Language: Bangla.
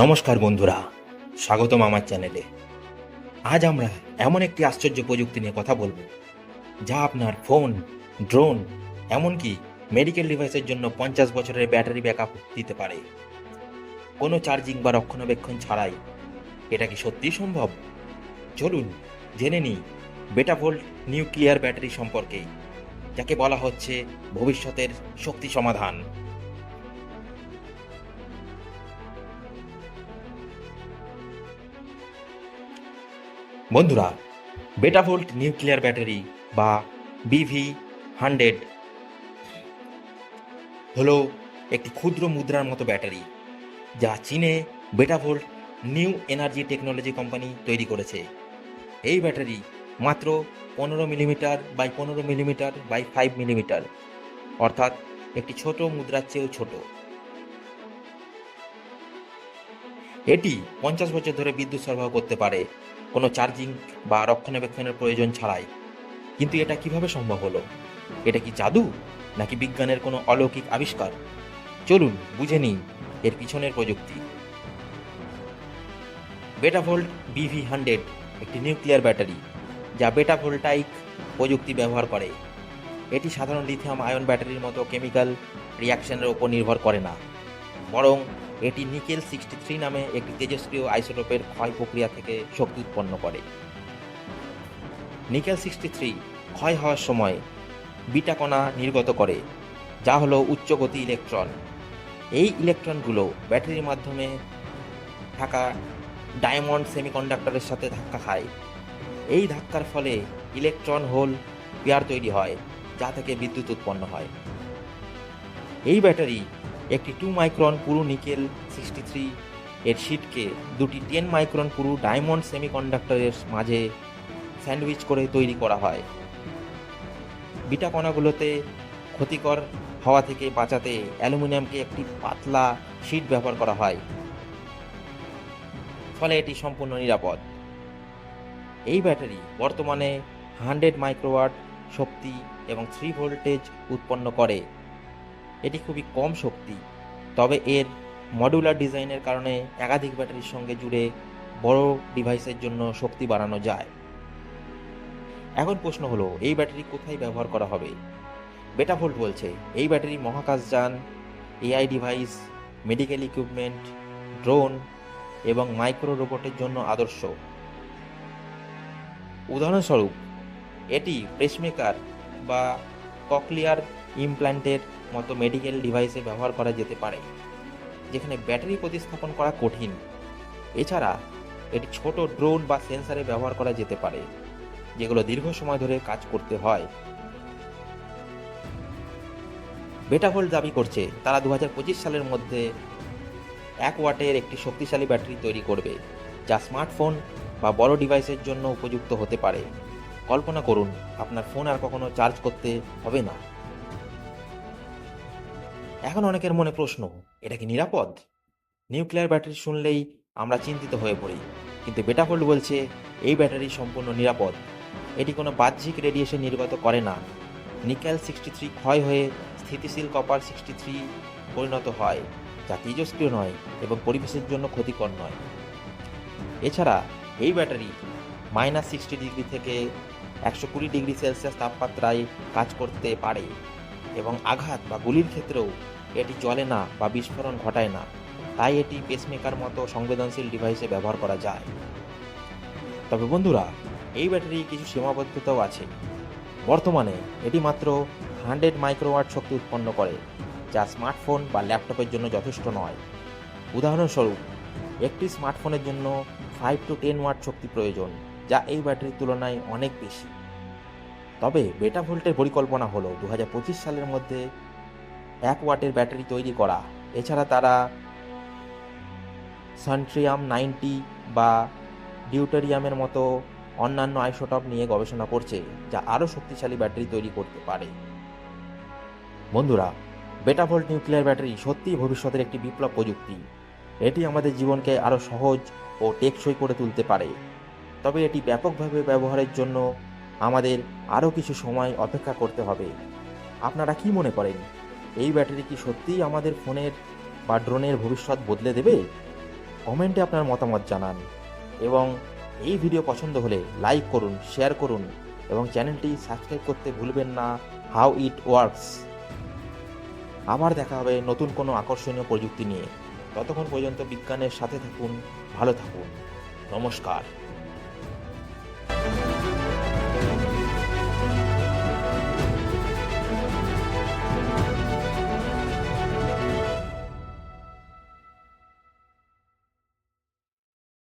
নমস্কার বন্ধুরা, স্বাগতম আমার চ্যানেলে। আজ আমরা এমন একটি আশ্চর্য প্রযুক্তি নিয়ে কথা বলব, যা আপনার ফোন, ড্রোন, এমনকি মেডিকেল ডিভাইসের জন্য পঞ্চাশ বছরের ব্যাটারি ব্যাকআপ দিতে পারে। কোনো চার্জিং বা রক্ষণাবেক্ষণ ছাড়াই এটা কি সত্যিই সম্ভব? চলুন জেনে নিই বেটাভোল্ট নিউক্লিয়ার ব্যাটারি সম্পর্কে, যাকে বলা হচ্ছে ভবিষ্যতের শক্তি সমাধান। বন্ধুরা বেটাভোল্ট নিউক্লিয়ার ব্যাটারি বা বিভি হান্ড্রেড হলো একটি ক্ষুদ্র মুদ্রার মতো ব্যাটারি যা চীনে Betavolt new energy technology company তৈরি করেছে। এই ব্যাটারি মাত্র পনেরো মিলিমিটার বাই পনেরো মিলিমিটার বাই ফাইভ মিলিমিটার, অর্থাৎ একটি ছোট মুদ্রার চেয়েও ছোট। এটি পঞ্চাশ বছর ধরে বিদ্যুৎ সরবরাহ করতে পারে। কোনো চার্জিং বা রক্ষণাবেক্ষণের প্রয়োজন ছাড়াই। কিন্তু এটা কীভাবে সম্ভব হলো? এটা কি জাদু? নাকি বিজ্ঞানের কোনো অলৌকিক আবিষ্কার? চলুন বুঝে নিই এর পিছনের প্রযুক্তি। বেটাভোল্ট বিভি হান্ড্রেড, একটি নিউক্লিয়ার ব্যাটারি, যা বেটা ভোল্টাইক প্রযুক্তি ব্যবহার করে। এটি সাধারণ লিথিয়াম আয়ন ব্যাটারির মতো কেমিক্যাল রিয়াকশনের উপর নির্ভর করে না, বরং এটি নিকেল সিক্সটি থ্রি নামে একটি তেজস্ক্রিয় আইসোটোপের ক্ষয় প্রক্রিয়া থেকে শক্তি উৎপন্ন করে। নিকেল সিক্সটি থ্রি ক্ষয় হওয়ার সময় বিটা কণা নির্গত করে, যা হলো উচ্চ গতি ইলেকট্রন। এই ইলেকট্রনগুলো ব্যাটারির মাধ্যমে থাকা ডায়মন্ড সেমিকন্ডাক্টরের সাথে ধাক্কা খায়। এই ধাক্কার ফলে ইলেকট্রন হোল পেয়ার তৈরি হয়, যা থেকে বিদ্যুৎ উৎপন্ন হয়। এই ব্যাটারি একটি টু মাইক্রন পুরু নিকেল সিক্সটি থ্রি এর শিটকে দুটি টেন মাইক্রন পুরু ডায়মন্ড সেমিকন্ডাক্টরের মাঝে স্যান্ডউইচ করে তৈরি করা হয়। বিটা কণাগুলোতে ক্ষতিকর হওয়া থেকে বাঁচাতে অ্যালুমিনিয়ামকে একটি পাতলা শিট ব্যবহার করা হয়। ফলে এটি সম্পূর্ণ নিরাপদ। এই ব্যাটারি বর্তমানে হান্ড্রেড মাইক্রোওয়াট শক্তি এবং থ্রি ভোল্টেজ উৎপন্ন করে। এটি খুবই কম শক্তি। তবে এর মডুলার ডিজাইনের কারণে একাধিক ব্যাটারির সঙ্গে জুড়ে বড় ডিভাইসের জন্য শক্তি বাড়ানো যায়। এখন প্রশ্ন হলো, এই ব্যাটারি কোথায় ব্যবহার করা হবে? বেটাভোল্ট বলছে, এই ব্যাটারি মহাকাশযান AI device medical equipment drone এবং মাইক্রো রোবটের জন্য আদর্শ। উদাহরণস্বরূপ, এটি পেসমেকার বা ককলিয়ার ইমপ্ল্যান্টের মতো মেডিকেল ডিভাইসে ব্যবহার করা যেতে পারে, যেখানে ব্যাটারি প্রতিস্থাপন করা কঠিন। এছাড়া এটি ছোট ড্রোন বা সেন্সারে ব্যবহার করা যেতে পারে, যেগুলো দীর্ঘ সময় ধরে কাজ করতে হয়। বেটাভোল্ট দাবি করছে, তারা দু হাজার পঁচিশ সালের মধ্যে এক ওয়াটের একটি শক্তিশালী ব্যাটারি তৈরি করবে, যা স্মার্টফোন বা বড় ডিভাইসের জন্য উপযুক্ত হতে পারে। কল্পনা করুন, আপনার ফোন আর কখনো চার্জ করতে হবে না। এখন অনেকের মনে প্রশ্ন, এটা কি নিরাপদ? নিউক্লিয়ার ব্যাটারি শুনলেই আমরা চিন্তিত হয়ে পড়ি। কিন্তু বেটাফোল্ড বলছে, এই ব্যাটারি সম্পূর্ণ নিরাপদ। এটি কোনো বাহ্যিক রেডিয়েশন নির্গত করে না। নিকেল সিক্সটি থ্রি ক্ষয় হয়ে স্থিতিশীল কপার সিক্সটি থ্রি পরিণত হয়, যা তেজস্ক্রিয় নয় এবং পরিবেশের জন্য ক্ষতিকর নয়। এছাড়া, এই ব্যাটারি মাইনাস সিক্সটি ডিগ্রি থেকে একশো কুড়ি ডিগ্রি সেলসিয়াস তাপমাত্রায় কাজ করতে পারে। এবং আঘাত বা গুলির ক্ষেত্রেও এটি জ্বলে না বা বিস্ফোরণ ঘটায় না। তাই এটি পেসমেকার মতো সংবেদনশীল ডিভাইসে ব্যবহার করা যায়। তবে বন্ধুরা, এই ব্যাটারি কিছু সীমাবদ্ধতাও আছে। বর্তমানে এটি মাত্র হান্ড্রেড মাইক্রোওয়াট শক্তি উৎপন্ন করে, যা স্মার্টফোন বা ল্যাপটপের জন্য যথেষ্ট নয়। উদাহরণস্বরূপ, একটি স্মার্টফোনের জন্য ফাইভ টু টেন ওয়াট শক্তি প্রয়োজন, যা এই ব্যাটারির তুলনায় অনেক বেশি। তবে বেটা ভোল্টের পরিকল্পনা হলো দু হাজার পঁচিশ সালের মধ্যে এক ওয়াটের ব্যাটারি তৈরি করা। এছাড়া তারা সান্ট্রিয়াম নাইনটি বা ডিউটেরিয়ামের মতো অন্যান্য আইসোটপ নিয়ে গবেষণা করছে, যা আরও শক্তিশালী ব্যাটারি তৈরি করতে পারে। বন্ধুরা বেটাভোল্ট নিউক্লিয়ার ব্যাটারি সত্যিই ভবিষ্যতের একটি বিপ্লব প্রযুক্তি। এটি আমাদের জীবনকে আরও সহজ ও টেকসই করে তুলতে পারে। তবে এটি ব্যাপকভাবে ব্যবহারের জন্য আমাদের আরও কিছু সময় অপেক্ষা করতে হবে। আপনারা কি মনে করেন, এই ব্যাটারি কি সত্যিই আমাদের ফোনের বা ড্রোনের ভবিষ্যৎ বদলে দেবে? কমেন্টে আপনার মতামত জানান এবং এই ভিডিও পছন্দ হলে লাইক করুন, শেয়ার করুন এবং চ্যানেলটি সাবস্ক্রাইব করতে ভুলবেন না। How it works. আবার দেখা হবে নতুন কোনো আকর্ষণীয় প্রযুক্তি নিয়ে। ততক্ষণ পর্যন্ত বিজ্ঞানের সাথে থাকুন, ভালো থাকুন। নমস্কার।